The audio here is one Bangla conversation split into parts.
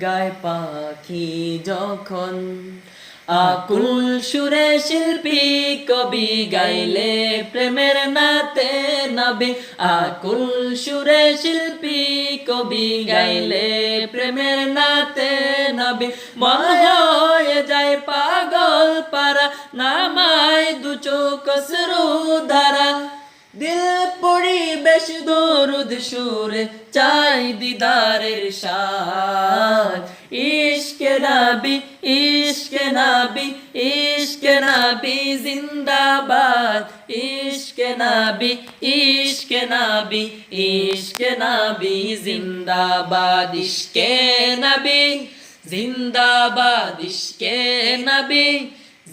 গায় পাখি যখন আকুল সুরে শিল্পী কবি গাইলে প্রেমের নাতে নবে। আকুল সুরে শিল্পী কবি গাইলে প্রেমের নাতে নবে। মন যায় পাগল পারা নামায় দু চোখ ধারা। দিল পরিবেশ দরুদ সুরে চাই দিদারের সাথ। ইশকে নাবি ইশকে নাবি ইশকে নাবি জিন্দাবাদ। ইশকে নাবি ইশকে নাবি ইশকে নাবি জিন্দাবাদ। ইশকে নবী, জিন্দাবাদ। ইশকে নবী,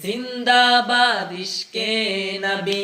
জিন্দাবাদ। ইশকে নবী।